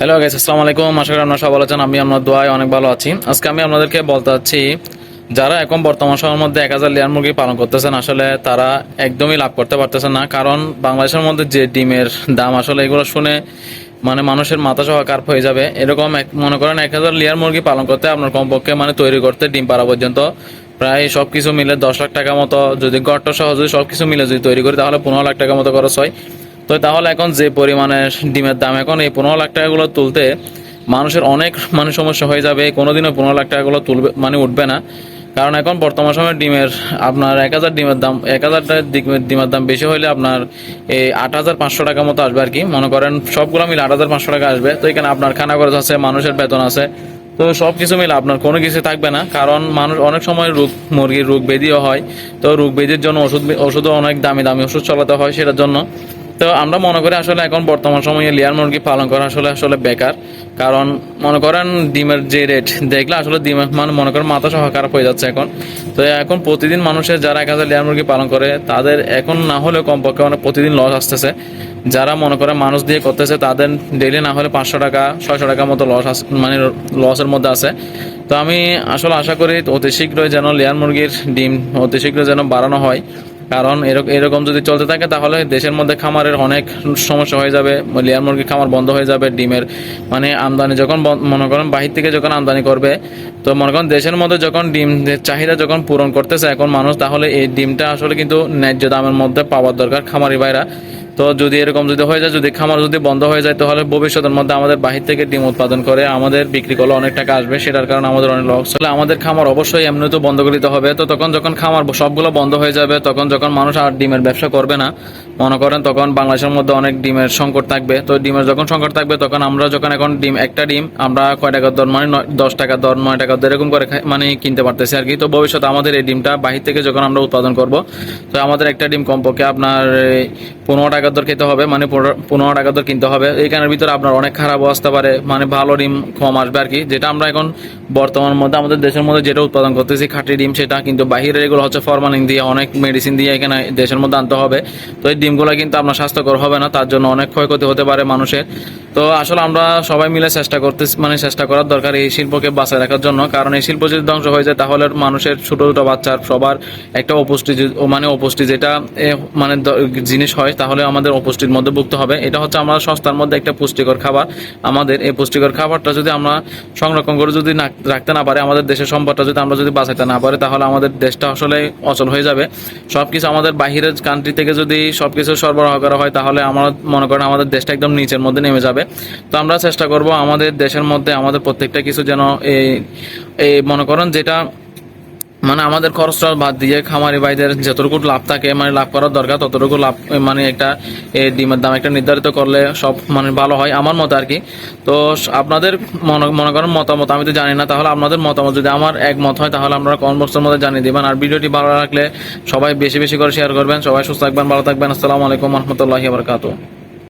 Hello guys আসসালামু আলাইকুম। আশা করি আপনারা সব ভালো আছেন। আমি আপনার দোয়ায় অনেক ভালো আছি। আজকে আমি আপনাদেরকে বলতে চাচ্ছি যারা এখন বর্তমান সময়ের মধ্যে এক হাজার লেয়ার মুরগি পালন করতেছেন, আসলে তারা একদমই লাভ করতে পারতেছেন না। কারণ বাংলাদেশের মধ্যে যে ডিমের দাম, আসলে এগুলো শুনে মানে মানুষের মাথা সহ কার্প হয়ে যাবে। এরকম এক মনে করেন এক হাজার লেয়ার মুরগি পালন করতে আপনার কমপক্ষে মানে তৈরি করতে ডিম পাড়া পর্যন্ত প্রায় সব কিছু মিলে দশ লাখ টাকা মতো যদি গড় সহ যদি সব কিছু মিলে যদি তৈরি করি, তাহলে পনেরো লাখ টাকা মতো খরচ হয়। তো তাহলে এখন যে পরিমাণে ডিমের দাম, এখন এই পনেরো লাখ টাকাগুলো তুলতে মানুষের অনেক মানে সমস্যা হয়ে যাবে। কোনোদিনও পনেরো লাখ টাকাগুলো তুলবে মানে উঠবে না। কারণ এখন বর্তমান সময়ে ডিমের আপনার এক হাজার ডিমের দাম, এক হাজার ডিমের দাম বেশি হলে আপনার এই আট হাজার পাঁচশো টাকা মতো আসবে আর কি। মনে করেন সবগুলো মিলে আট হাজার পাঁচশো টাকা আসবে। তো এখানে আপনার খানা খরচ আছে, মানুষের বেতন আছে। তো সব কিছু মিলে আপনার কোনো কিছু থাকবে না। কারণ মানুষ অনেক সময় রোগ, মুরগির রোগ ব্যাধিও হয়। তো রোগ ব্যাধির জন্য ওষুধ, ওষুধও অনেক দামি দামি ওষুধ চালাতে হয় সেটার জন্য। তো আমরা মনে করি আসলে এখন বর্তমান সময়ে লেয়ার মুরগি পালন করা আসলে আসলে বেকার। কারণ মনে করেন ডিমের যে রেট দেখলে আসলে ডিমের মানে মনে করেন মাথা সহ খারাপ হয়ে যাচ্ছে এখন। তো এখন প্রতিদিন মানুষের যারা এক হাজার লেয়ার মুরগি পালন করে, তাদের এখন না হলেও কমপক্ষে মানে প্রতিদিন লস আসতেছে। যারা মনে করে মানুষ দিয়ে করতেছে, তাদের ডেইলি না হলে পাঁচশো টাকা, ছয়শো টাকা মতো লস মানে লসের মধ্যে আছে। তো আমি আসলে আশা করি অতি শীঘ্রই যেন লেয়ার মুরগির ডিম অতি শীঘ্রই যেন বাড়ানো হয়। কারণ এরকম যদি চলতে থাকে, তাহলে দেশের মধ্যে খামারের অনেক সমস্যা হয়ে যাবে, লেয়ার মুরগি খামার বন্ধ হয়ে যাবে, ডিমের মানে আমদানি যখন মনে করেন বাহির থেকে যখন আমদানি করবে, তো মনে করেন দেশের মধ্যে যখন ডিম চাহিদা যখন পূরণ করতেছে এখন মানুষ, তাহলে এই ডিমটা আসলে কিন্তু ন্যায্য দামের মধ্যে পাওয়ার দরকার খামারি ভাইরা। তো যদি এরকম যদি হয়ে যায়, যদি খামার যদি বন্ধ হয়ে যায়, তাহলে ভবিষ্যতের মধ্যে আমাদের বাহির থেকে ডিম উৎপাদন করে আমাদের বিক্রি করলে অনেক টাকা আসবে। সেটার কারণে আমাদের অনেক লস হলে আমাদের খামার অবশ্যই এমনি তো বন্ধ করে দিতে হবে। তো তখন যখন খামার সবগুলো বন্ধ হয়ে যাবে, তখন যখন মানুষ আর ডিমের ব্যবসা করবে না, মনে করেন তখন বাংলাদেশের মধ্যে অনেক ডিমের সংকট থাকবে। তো ডিমের যখন সংকট থাকবে, তখন আমরা যখন এখন ডিম, একটা ডিম আমরা কয় টাকার দর মানে দশ টাকা দর, নয় টাকা দর, এরকম করে মানে কিনতে পারতেছি আর কি। তো ভবিষ্যতে আমাদের এই ডিমটা বাহির থেকে যখন আমরা উৎপাদন করব, তো আমাদের একটা ডিম কমপক্ষে আপনার পনেরো পনেরো টাকার দর খেতে হবে মানে পনেরো টাকার দর কিনতে হবে। এইখানের ভিতরে আপনার অনেক খারাপও আসতে পারে মানে ভালো ডিম কম আসবে আর কি। যেটা আমরা এখন বর্তমান মধ্যে, আমাদের দেশের মধ্যে যেটা উৎপাদন করতেছি, খাঁটি ডিম, সেটা কিন্তু বাহিরের এগুলো হচ্ছে ফরমালিন দিয়ে, অনেক মেডিসিন দিয়ে এখানে দেশের মধ্যে আনতে হবে। তো এই ডিমগুলো কিন্তু আপনার স্বাস্থ্যকর হবে না, তার জন্য অনেক ক্ষয়ক্ষতি হতে পারে মানুষের। তো আসলে আমরা সবাই মিলে চেষ্টা করতে মানে চেষ্টা করার দরকার এই শিল্পকে বাঁচায় রাখার জন্য। কারণ এই শিল্প যদি ধ্বংস হয়ে যায়, তাহলে মানুষের ছোট ছোট বাচ্চার সবার একটা অপুষ্টি মানে অপুষ্টি যেটা মানে জিনিস হয়, তাহলে আমাদের অপুষ্টির মধ্যে ভুগতে হবে। এটা হচ্ছে আমরা সস্তার মধ্যে একটা পুষ্টিকর খাবার। আমাদের এই পুষ্টিকর খাবারটা যদি আমরা সংরক্ষণ করে যদি রাখতে না পারে, আমাদের দেশের সম্পদটা যদি আমরা যদি বাঁচাইতে না পারি, তাহলে আমাদের দেশটা আসলে অচল হয়ে যাবে। সবকিছু আমাদের বাহিরের কান্ট্রি থেকে যদি সবকিছু সরবরাহ করা হয়, তাহলে আমরা মনে করেন আমাদের দেশটা একদম নিচের মধ্যে নেমে যাবে। তো আমরা চেষ্টা করব আমাদের দেশের মধ্যে, আমাদের প্রত্যেকটা কিছু যেন এই মনে করেন যেটা মানে আমাদের খরচটা বাদ দিয়ে খামারি ভাইদের যতটুকু লাভ থাকে মানে লাভ করার দরকার, ততটুকু লাভ মানে একটা ডিমের দাম একটা নির্ধারিত করলে সব মানে ভালো হয় আমার মতে আর কি। তো আপনাদের মনে করেন মতামত, আমি তো জানি না, তাহলে আপনাদের মতামত যদি আমার একমত হয়, তাহলে আপনারা কমেন্ট মধ্যে জানিয়ে দিবেন। আর ভিডিওটি ভালো রাখলে সবাই বেশি বেশি করে শেয়ার করবেন। সবাই সুস্থ থাকবেন, ভালো থাকবেন। আসসালামু আলাইকুম রহমতুল্লাহি বারকাতুহ।